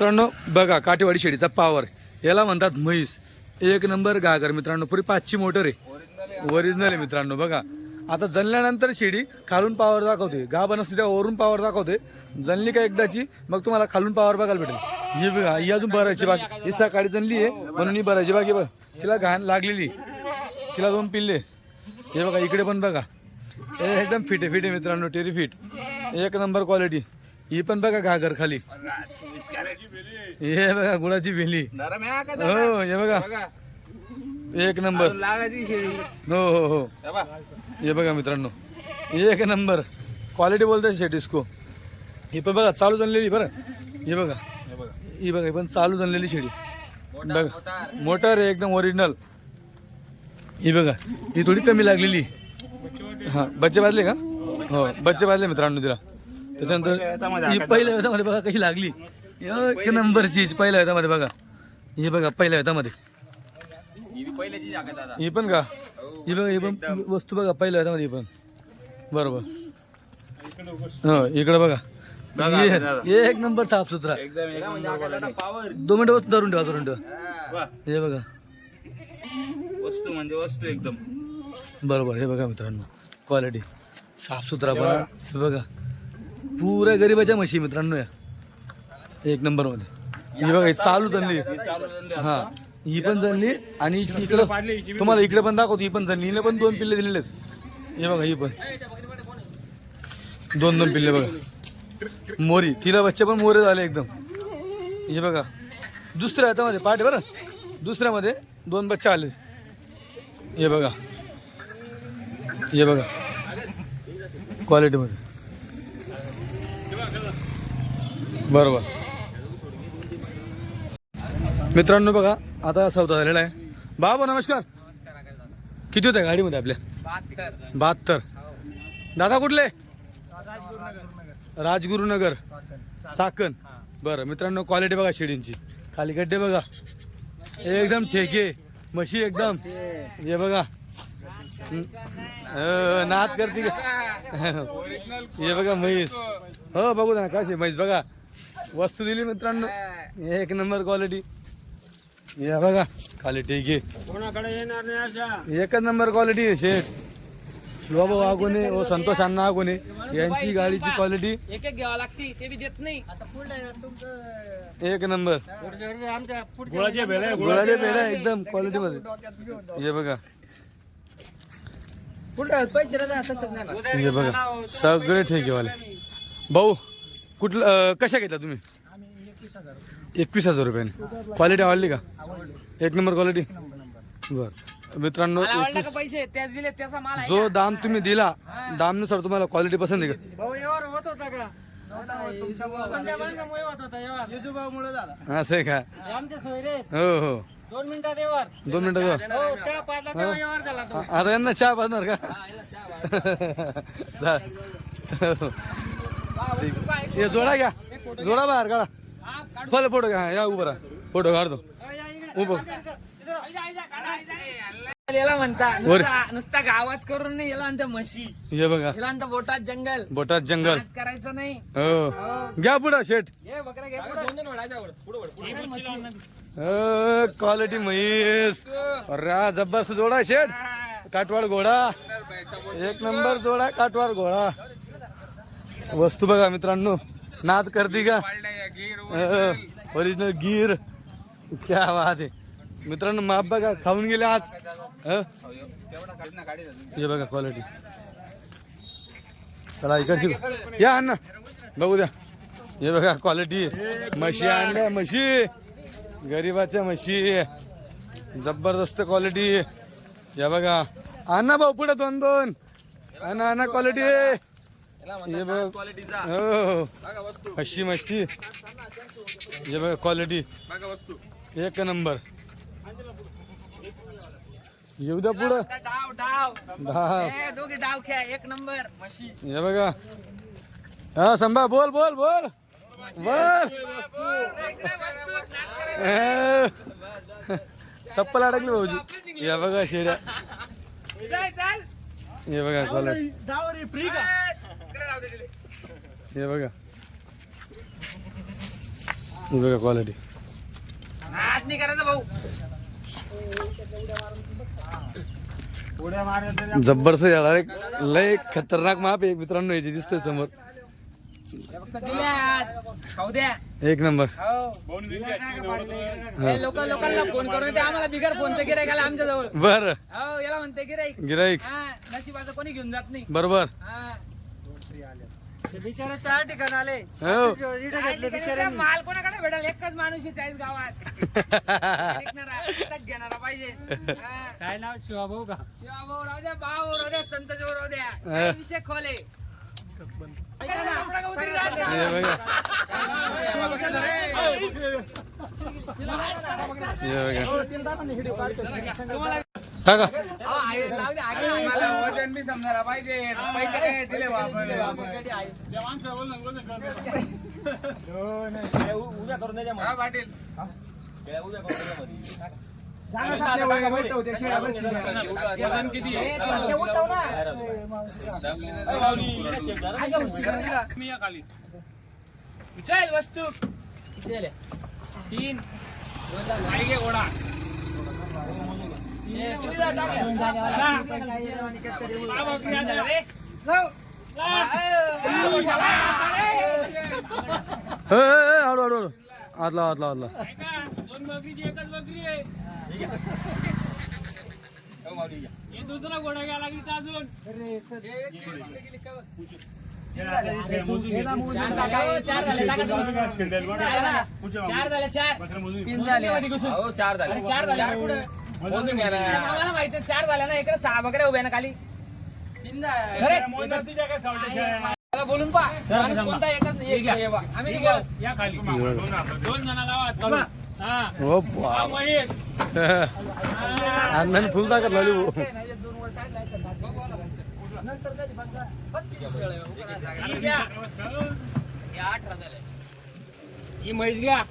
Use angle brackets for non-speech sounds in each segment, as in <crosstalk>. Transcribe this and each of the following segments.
मित्रांनो बघा काठेवाडी शेडीचा पावर याला म्हणतात म्हैस. एक नंबर गागर मित्रांनो. पुरी पाचची मोटर आहे. ओरिजिनल आहे मित्रांनो बघा. आता जणल्यानंतर शेडी खालून पावर दाखवते. गाभा नसते तेव्हा वरून पावर दाखवते. जणली का एकदाची मग तुम्हाला खालून पावर बघायला भेटेल. ही बघा ही अजून भरायची बाकी ही सकाळी जणली आहे म्हणून ही भरायची बाकी बघ. तिला घाण लागलेली तिला दोन पिल्ले हे बघा इकडे पण बघा. हे एकदम फिट आहे फिट आहे मित्रांनो. टेरी फिट एक नंबर क्वालिटी ही पण बघा घागर खाली. हे बघा गुळाची भेली हो हे बघा. एक नंबर. हो हो हो. हे बघा. मित्रांनो. एक नंबर. क्वालिटी बोलते शेटिस्को ही पण बघा चालू झालेली बरं. हे बघा. ही बघा. ही पण चालू झालेली शेडी बघा. मोटर आहे एकदम ओरिजिनल ही बघा ही थोडी कमी लागलेली. हा बच्चे बाजले का? हो बच्चे बाजले मित्रांनो तिला. त्याच्यानंतर ही पहिल्या वेतामध्ये बघा कशी लागली. एक नंबरची पहिल्या वेतामध्ये बघा. ही बघा पहिल्या वेतामध्ये ही पण का? ही बघा ही पण वस्तू बघा पहिल्या वेतामध्ये ही पण. बरोबर. हो इकडे बघा. हे- एक नंबर साफ सुथरा दोन मिनिटं वस्तू धरून ठेवा धरून ठेवा हे. बघा. वस्तू म्हणजे वस्तू एकदम. बरोबर हे बघा मित्रांनो. क्वालिटी साफसुथरा बघा. हे बघा. पुऱ्या गरीबाच्या म्हशी मित्रांनो या. एक नंबरमध्ये ही बघा ही चालू जनली हा. ही पण जनली आणि इकडं तुम्हाला इकडे पण दाखवतो ही पण जनली हिला पण दोन पिल्ले दिलेलेच हे बघा ही पण. दोन दोन पिल्ले बघा. मोरी. तिला बच्चे पण मोरे झाले एकदम. हे बघा. दुसऱ्या हातामध्ये पाठ बरं. दुसऱ्यामध्ये दोन बच्चे आले. हे बघा. हे बघा. क्वालिटीमध्ये बरोबर. मित्रांनो बघा आता सौदा झालेला आहे. बाबा नमस्कार. किती होत्या गाडीमध्ये आपल्या? बहात्तर. दादा कुठले? राजगुरुनगर. चाकण. बरं मित्रांनो क्वालिटी बघा शेडींची. खाली गड्डे बघा. एकदम ठेके. म्हशी एकदम. हे बघा. अं, नाद करते <laughs> हे बघा म्हैस. हो बघू ना कशी म्हैस बघा. वस्तू दिली मित्रांनो. एक नंबर क्वालिटी हे बघा खाली ठीक आहे. एकच नंबर क्वालिटी आहे शेठ. शिवाभाऊ आगोने व संतोष अण्णा आगोने यांची गाडीची क्वालिटी एक एक घ्यावं लागते ते बी देत नाही. आता एक नंबर. गुळाचे भेळे गुळाचे पेढा एकदम क्वालिटी मध्ये. हे बघा. पुढे नाही. हे बघा. सगळे ठेकेवाले. भाऊ कुठलं अं, कशा घेतला तुम्ही? एकवीस हजार रुपयाने. क्वालिटी आवडली का? एक नंबर क्वालिटी बर. मित्रांनो मला आवडला का एकवीस पैसे? त्याच दिले त्याचा माल आहे जो दाम तुम्ही दिला दामनुसार तुम्हाला क्वालिटी पसंत आहे का? भाऊ यावर होत होता का? कोणत्या माणसामुळे होत होता यावर युजुभाऊमुळे झाला. असं आहे का? हे आमचे सोयरे हो हो. दोन मिनिटात यावर. दोन मिनिटं. हो चहा पाजला तेव्हा यावर झाला तो. आ- आता यांना चहा पाजणार का. <laughs> ठीक. हे जोडा घ्या जोडा बाहेर काढा फल फोटो घ्या या उभं राहा फोटो काढतो उभं याला म्हणता वर. नुसता नुसता गावाच करून नाही याला म्हणता म्हशी. हे बघा। याला म्हणता बोटात जंगल. बोटात जंगल. हात करायचं नाही. हो. घ्या पुढं शेट हे बकरा घे क्वालिटी म्हैस. अरे जबरदस्त जोडा शेट काटवाड घोडा. एक नंबर जोडा काटवाड घोडा. वस्तू बघा मित्रांनो नाद करते का ओरिजिनल गिर क्या बात आहे. मित्रांनो माप बघा खाऊन गेले आज. हं? हे बघा क्वालिटी चला इकडची या अण्णा. बघू द्या. हे बघा क्वालिटी म्हशी आणल्या म्हशी. गरीबाच्या म्हशी. जबरदस्त क्वालिटी या बघा. अण्णा भाऊ पुढे दोन दोन अण्णा अण्णा क्वालिटी हे बघ. हो. म्हशी हे बघा क्वालिटी एक नंबर. येऊ द्या पुढं. डाव डाव. दहा हे दोघे डाव खेळा. एक नंबर. म्हशी हे बघा. हा संभा बोल बोल बोल. बोल. चप्पल अडकली भाऊजी. या बघा शेड्या. चाल. हे बघा कॉलेज दहावर फ्री का? हे बघा. बघा क्वालिटी भाऊ. जबरदस्त येणार एक लय खतरनाक माप आहे मित्रांनो याची दिसतंय समोर. एक नंबर. हो. लोक लोकांना फोन करून ते आम्हाला बिगर फोनचं गिरायक आलं आमच्या जवळ. बर. हो याला म्हणते गिराईक गिराईक नशिबाचं कोणी घेऊन जात नाही. बरोबर. बिचारे चार ठिकाण आले. हो. घेतले बिचारे माल कोणाकडे भेटेल एकच माणूस आहे चाळीस गावात. <laughs> एकटाच घेणारा पाहिजे. हा. काय नाव? शिवाभाऊ का? शिवाभाऊ राहू द्या भाऊ राहू द्या संत जोर राहू द्या. काही विषय खोले ऐका ना, आपला का उतरी राहत हे बघा. हे बघा. टाका का वजन बी समजायला पाहिजे पैसे काय दिले उभ्या पाटील वजन किती चल वस्तू. तीन. घे घोडा. हळू हळू आतला आतला आतला दोन बकरीची एकच बकरी आहे हे दुसरा घोडा घ्या लागली अजून चार झाले. चार. झाले. चार झाले. चार तीन झाले मध्ये घुसून. चार अरे चार झाले आम्हाला माहिती आहे, चार झाले ना इकडे सहा बकऱ्या उभ्या ना खाली. अरे, मला बोलून पा माणूस कोणता एकच एक हे बा. आम्ही नाही बोलत. दोन जण लावा ओ बाप. अण्णाने फुल ताकद लावली भाऊ. ही म्हैस घ्या.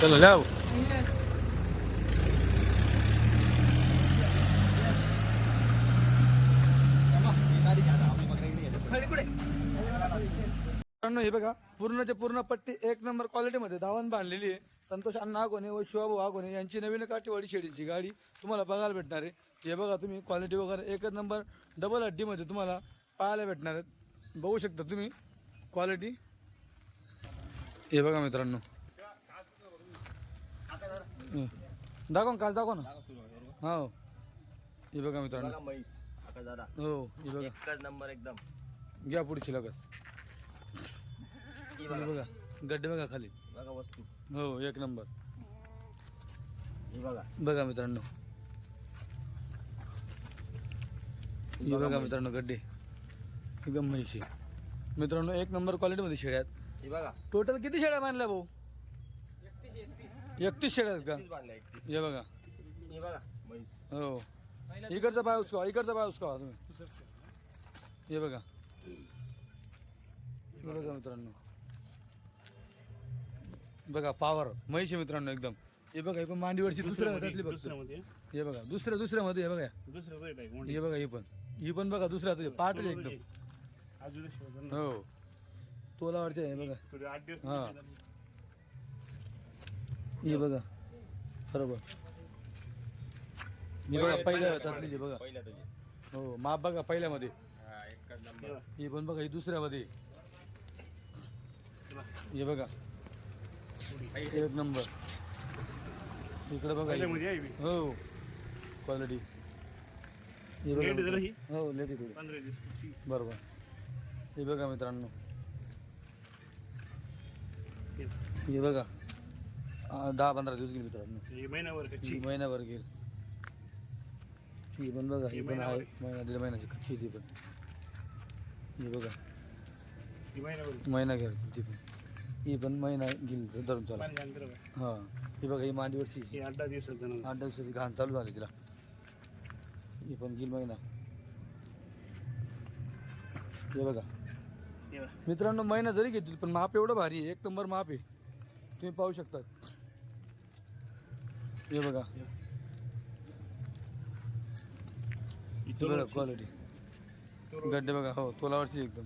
चला लाव. मित्रांनो, हे बघा पूर्णच्या पूर्ण पट्टी एक नंबर क्वालिटीमध्ये धावण बांधलेली आहे. संतोष अण्णा आगोने व शिवाभाऊ आगोने यांची नवीन काठीवाडी शेडीची गाडी तुम्हाला बघायला भेटणार आहे. हे बघा तुम्ही क्वालिटी वगैरे एकच नंबर डबल हड्डीमध्ये तुम्हाला पाहायला भेटणार आहेत. बघू शकता तुम्ही क्वालिटी हे बघा मित्रांनो. दाखव ना, काल दाखव ना. हो. हे बघा मित्रांनो. हो हे बघा. नंबर एकदम. घ्या पुढची लगत हे बघा. गड्डे बघा खाली. बघा वस्तू. हो एक नंबर. ही बघा. बघा मित्रांनो. हे बघा मित्रांनो गड्डे. एकदम म्हैशी. मित्रांनो एक नंबर क्वालिटीमध्ये शेळ्यात ही बघा. टोटल किती शेळ्या बांधल्या भाऊ? एकतीस शेळ्या आहेत का? तीच एकतीस. हे बघा. ही बघा म्हैस. हो. इकडचा पाय उचका इकडचा पाय उचका तुम्ही. हे बघा. हे बघा. मित्रांनो. बघा पावर आहे मित्रांनो एकदम. हे बघा हे पण मांडीवरची दुसऱ्या हातातली बघतो हे बघा दुसऱ्या दुसऱ्यामध्ये हे बघा. हे बघा ही पण. ही पण बघा दुसऱ्या हाताची पाठ आहे एकदम. हो. तोला वाटते हे बघा. हा. हे बघा. बरोबर. हे बघा पहिल्या हातातली हे बघा. पहिल्या तुझी हो माप बघा पहिल्यामध्ये. हा एकच नंबर. ही पण बघा ही दुसऱ्यामध्ये. हे बघा. एक नंबर. इकडे बघा ही. क्वालिटी हे. हो? लेट थोडी बरोबर. हे बघा मित्रांनो. हे. बघा. दहा पंधरा दिवस गेले मित्रांनो. ही महिनाभर गेल. ही पण बघा ही पण आहे. महिना दीड महिन्याची कच्ची ती पण. ही बघा. महिना गेल ती पण. ही पण महिना गेली धरून चालू हा. ही बघा ही मांडीवरची. आठ दहा दिवसात आठ दिवसाची घाण चालू झाली तिला. ही पण गेल महिना हे बघा. मित्रांनो महिना जरी घेतील पण माप एवढं भारी आहे. एक नंबर माप आहे. तुम्ही पाहू शकता. हे बघा. हे बघा. क्वालिटी गड्डे बघा. हो तोलावरची एकदम.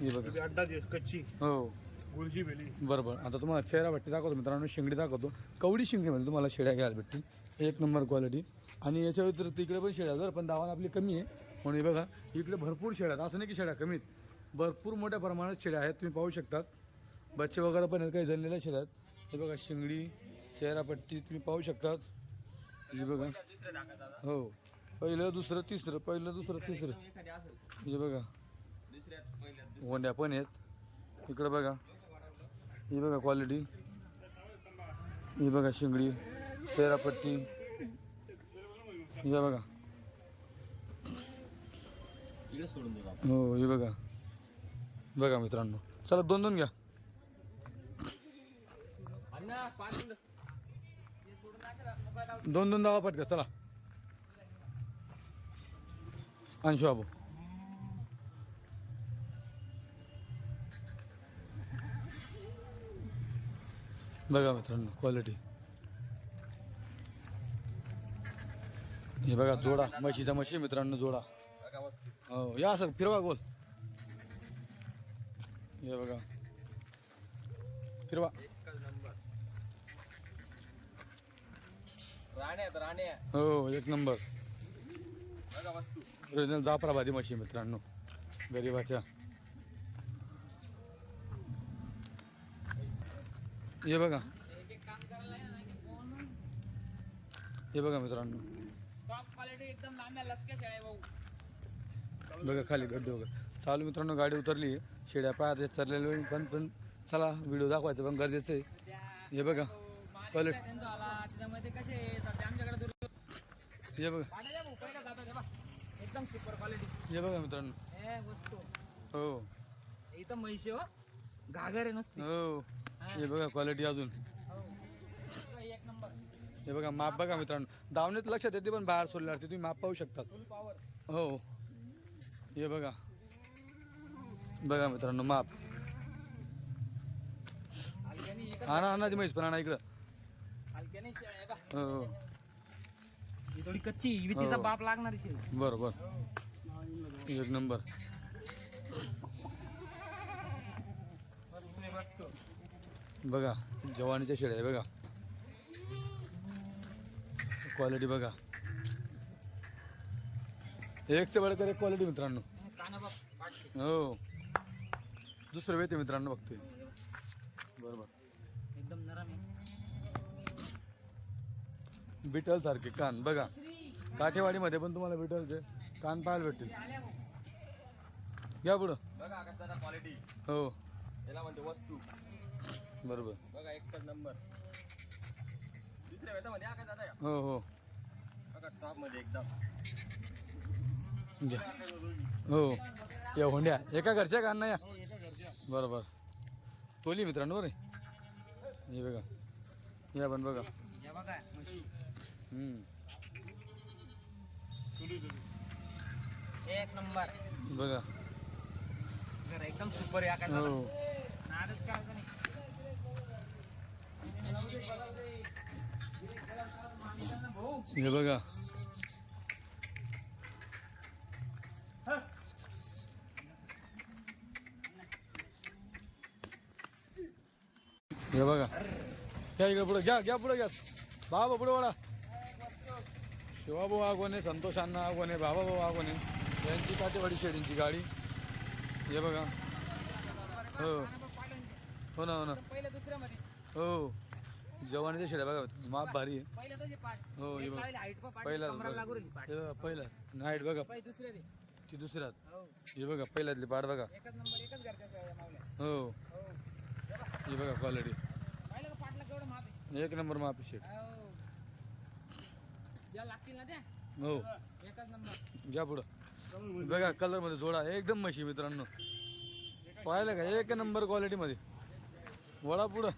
हे बघा. अड्डा दिवस कच्ची. हो. गुलजी बेली बरोबर. आता तुम्हाला चेहरा भट्टी दाखवतो मित्रांनो शिंगडी दाखवतो. कवडी शिंगडीमध्ये तुम्हाला शेळ्या घ्यायला भेटतील. एक नंबर क्वालिटी आणि याच्या व्यतिरिक्त इकडे पण शेळ्या जर पण दावान आपली कमी आहे. म्हणून हे बघा इकडे भरपूर शेळ्या आहेत. असं नाही की शेळ्या कमीत. भरपूर मोठ्या प्रमाणात शेळ्या आहेत तुम्ही पाहू शकतात. बच्चे वगैरे पण आहेत काही जणलेल्या शेळ्या आहेत. हे बघा शिंगडी चेहरापट्टी तुम्ही पाहू शकतात. हे बघा. हो. पहिलं दुसरं तिसरं पहिलं दुसरं तिसरं. हे बघा. वंड्या पण आहेत. इकडं बघा. ही बघा क्वालिटी ही बघा शिंगडी चेहरापट्टी. हे बघा. हो हे बघा. बघा मित्रांनो. चला दोन दोन घ्या. दोन दोन दावा पटका चला. अंशू बाबू. बघा मित्रांनो क्वालिटी हे बघा जोडा म्हशीचा म्हशी मित्रांनो जोडा. हो या असं फिरवा गोल. हे बघा. फिरवा. हो एक नंबर. ओरिजिनल जाफराबादी म्हशी मित्रांनो गरीबाच्या. हे बघा. हे बघा मित्रांनो. बघा खाली गड्डे वगैरे. चालू मित्रांनो गाडी उतरली. शेड्या पायात वेळी पण पण चला व्हिडिओ दाखवायचं पण गरजेचं आहे. हे बघा. दूर हे बघा. हे बघ. एकदम सुपर क्वालिटी हे. बघा मित्रांनो हे वस्तू इथं म्हैशी हो. घागर नुसती. हो. हे बघा क्वालिटी अजून. हो. एक नंबर हे बघा माप बघा मित्रांनो. दावणीत लक्षात येते पण बाहेर सोडल्यावरती तुम्ही माप पाहू शकतात. हो. हे बघा. बघा मित्रांनो माप. एकच आणा आणा ती म्हैस पण आणा इकडं. हो हो ही. थोडी कच्ची ही हो. बाप लागणारी शेळी बरं बरं. एक नंबर वस्तू आहे वस्तू बघा जवानीच्या शेळ्या आहे बघा. क्वालिटी बघा. एक से बडकर एक क्वालिटी मित्रांनो. काना बाप पाठशी हो. दुसरं वेते मित्रांनो बघतोय. बरोबर. एकदम नरम आहे. बिटल सारखे कान. बघा. काठेवाडीमध्ये पण तुम्हाला बिटलचे कान पाहायला भेटतील. घ्या पुढं. बघा कसं क्वालिटी हो. याला म्हणते वस्तू. बरोबर. बघा एकच नंबर. दुसऱ्या वेळामध्ये आका दादा हो हो. बघा टॉपमध्ये एकदम. घ्या. हो. या होंड्या. एका घरच्या कान नाही या? बरोबर. तोली मित्रांनो बरे. हे बघा. या पण बघा. हे. एक नंबर. बघा. एकदम सुपर आहे हो. नादच काय नाही. भाऊ हे बघा. हे बघा. घ्या इकडे पुढे घ्या घ्या पुढे घ्या. बाबा पुढे वडा शिवाभाऊ आगोने संतोष अण्णा आगोने बाबाभाऊ आगोने यांची काटेवाडी शेडींची गाडी. हे बघा. हो. हो ना हो ना. पहिल्या दुसऱ्यामध्ये. हो. जवानीच्या शेड्या बघा माप भारी आहे. तर जे हो, हे बघ. हाईट पण पहिला कमराला लागू राहिली पाठ. हे बघा पहिला. नाईट बघा. पहिले दुसरे रे ती दुसऱ्यात. हो. हे बघा पहिल्यातली पाठ बघा. एकच नंबर एकच घरच्या शेळ्या मावल्या. हो. हो. हे बघा क्वालिटी पाहिलं का पाटला केवढं माप आहे? एक नंबर माप शेट हो. ज्या लागतील ना त्या? हो. एकच नंबर. घ्या पुढं. बघा कलरमध्ये जोडा. एकदम मशी मित्रांनो. पाहिलं का? एक नंबर क्वालिटी मध्ये. वडा पुढं.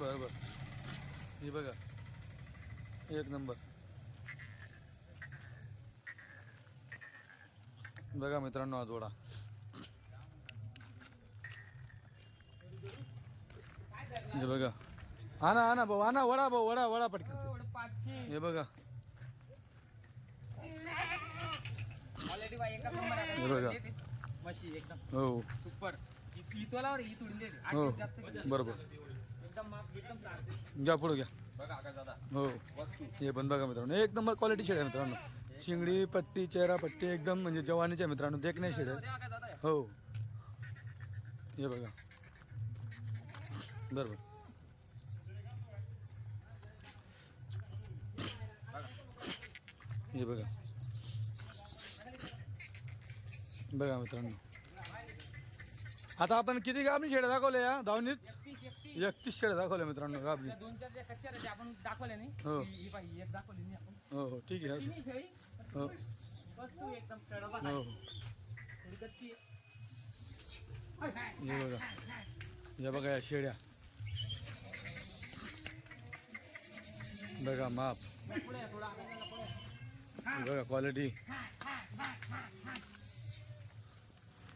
बर बर. हे बघा. एक नंबर बघा मित्रांनो हा जोडा. हे बघा. आणा आणा भाऊ आणा वडा भाऊ वडा वडा पटकन. पाचशे. हे बघा. बाई नंबर. हे बघा. एकदम. हो. सुपर ही तोलावर ही तुडून दे. आठ हो. दिवस जास्त घेतलं. बरोबर. एकदम माप एकदम चालते घ्या पुढे घ्या. बघा आकाश दादा. हो. वस्तू. हे पण बघा मित्रांनो एक नंबर क्वालिटी शेड आहे मित्रांनो. शिंगडी पट्टी चेहरा पट्टी एकदम म्हणजे जवानीच्या मित्रांनो. देखणे शेड आहे. अरे आकाश दादा. हो. हे बघा. बरोबर. हे बघा. बघा मित्रांनो. आता आपण किती गाबणी शेड्या दाखवल्या या? धावणीत? एकतीस शेड्या दाखवल्या मित्रांनो गाबणी. दोन चार कच्च्या आपण दाखवल्या नाही. हो. ही ही बाई एक दाखवली नाही आपण. हो हो ठीक आहे. हो. वस्तू एकदम चढवा. हो. थोडी कच्ची. आहे. हे बघा. हे बघा या शेड्या बघा माप. बघा क्वालिटी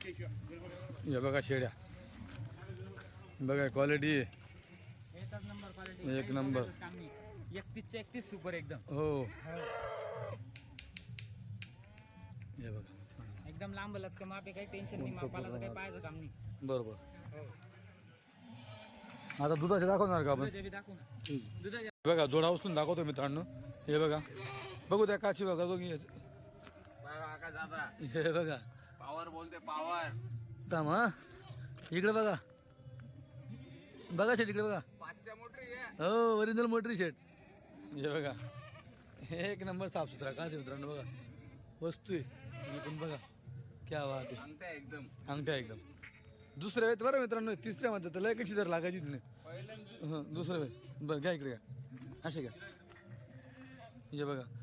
हे बघा शेड्या. बघा क्वालिटी एक नंबर. एकतीसच्या एकतीस सुपर एकदम. हो. हे. बघा. एकदम लांब लचक माप काही टेन्शन नाही मापाला तर काही पाहायचं काम नाही. बरोबर. आता दुधाचे दाखवणार का आपण? दुधाचे बघा जोडा उचलून दाखवतो मित्रांनो. हे बघा. बघू त्या काची बघा दादा. हे बघा. पावर बोलते पावर थांब हा. इकडे बघा. बघा शेट इकडे बघा. हो ओरिजिनल मोटरी शेट. हे बघा. एक नंबर साफसुथरा का मित्रांनो बघा. वस्तू आहे. पण बघा. क्या बात आहे. अंगठ्या एकदम. अंगठ्या एकदम. दुसऱ्या वेळेत बरं मित्रांनो तिसऱ्या म्हणतात तर लय कशी जर लागायची हं, दुसऱ्या वेळेत. बरं घ्या इकडे घ्या. असे घ्या. हे बघा.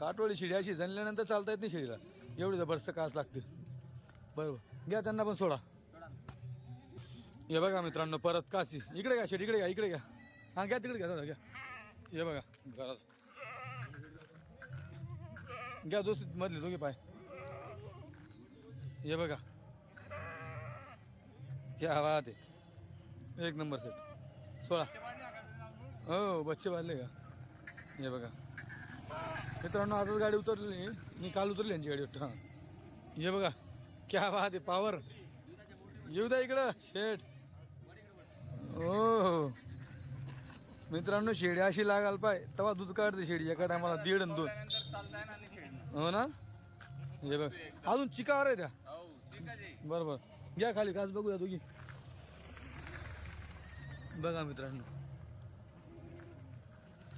काटोळी शिडी अशी जणल्यानंतर चालता येत नाही शिडीला. एवढी जबरदस्त कास लागते बरोबर. घ्या त्यांना पण सोडा. हे बघा मित्रांनो परत काशी इकडे घ्या शेडी इकडे घ्या इकडे घ्या. हां घ्या तिकडे घ्या दादा घ्या. हे बघा घरात. घ्या दोस्त मधले दोघे पाय. हे बघा. घ्या हवा ते. एक नंबर सेट सोळा हो बच्चे बांधले का? हे बघा. मित्रांनो आजच गाडी उतरली. मी काल उतरली यांची गाडी. वाटतं हां. हे बघा क्या बात आहे पावर येऊ द्या इकडं शेड हो. मित्रांनो शेडी अशी लागाल पाय तेव्हा दूध काढते शेडी एका टायमाला दीड आणि दोन हो ना? हे बघ. अजून चिकावर आहे त्या. बरं बरं. बरोबर घ्या खाली काच बघूया दोघी. बघा मित्रांनो.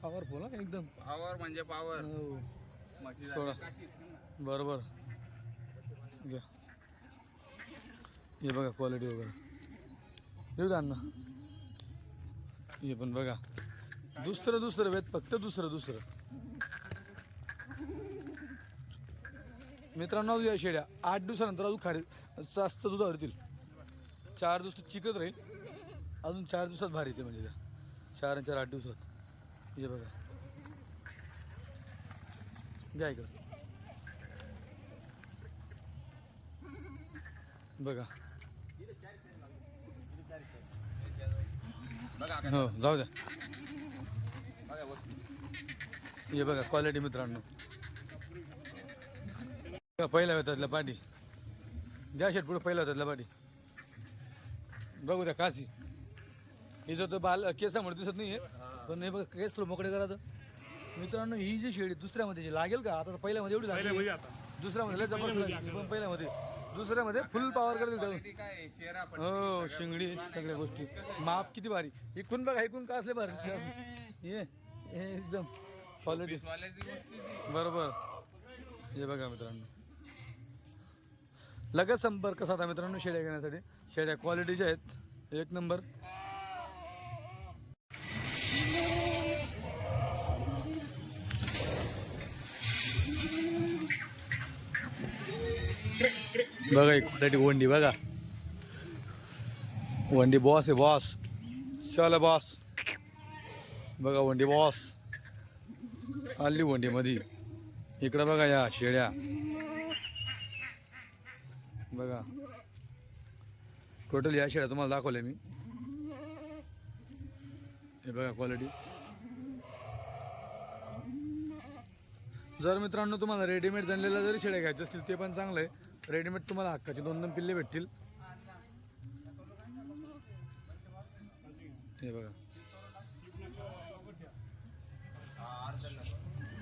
पॉवरफुल हा एकदम. पावर म्हणजे पावर हो. म्हशी काशी. ना. बरोबर. घ्या. हे बघा क्वालिटी वगैरे. येऊ द्या अण्णा. हे पण बघा. दुसरं दुसरं वेत फक्त दुसरं दुसरं. मित्रांनो या शेड्या. आठ दिवसानंतर अजून खारी जास्त दुधावर येतील. चार दिवस चिकत राहील. अजून चार दिवसात भारी येते म्हणजे त्या. चार आणि चार आठ दिवसात. हे बघा. घ्या इकडं. बघा. हो जाऊ द्या. हे बघा क्वालिटी मित्रांनो. पहिला पहिल्या वेतातल्या पाठी द्या शेट पुढे पहिल्या वेतातल्या पाठी बघू द्या काशी हिचं तो बाल केसामुळे दिसत नाही आहे पण हे बघा केस थोडं मोकळे करा तर मित्रांनो ही जी शेळी दुसऱ्यामध्ये जी लागेल का? आता तर पहिल्यामध्ये एवढी लागली. दुसऱ्यामध्ये लय जबरदस्त लागली पण पहिल्यामध्ये. दुसऱ्यामध्ये फुल पॉवर पण हो शिंगडी सगळ्या गोष्टी. माप किती भारी. इकून बघा ऐकून का असले भारी. ये हे एकदम क्वालिटी बरोबर. हे बघा मित्रांनो. लगेच संपर्क साधा मित्रांनो शेड्या घेण्यासाठी. शेड्या क्वालिटीच्या आहेत एक नंबर. बघा एक क्वालिटी वंडी बघा. वंडी बॉस आहे बॉस चल बॉस बघा वंडी बॉस चालली वंडीमध्ये इकडं बघा या शेळ्या बघा. टोटल या शेळ्या तुम्हाला दाखवल्या मी. हे बघा क्वालिटी जर मित्रांनो तुम्हाला रेडीमेड जाणलेल्या जरी शेळ्या घ्यायच्या असतील ते पण चांगलं आहे. रेडीमेड तुम्हाला हक्काचे दोन दोन पिल्ले भेटतील हे बघा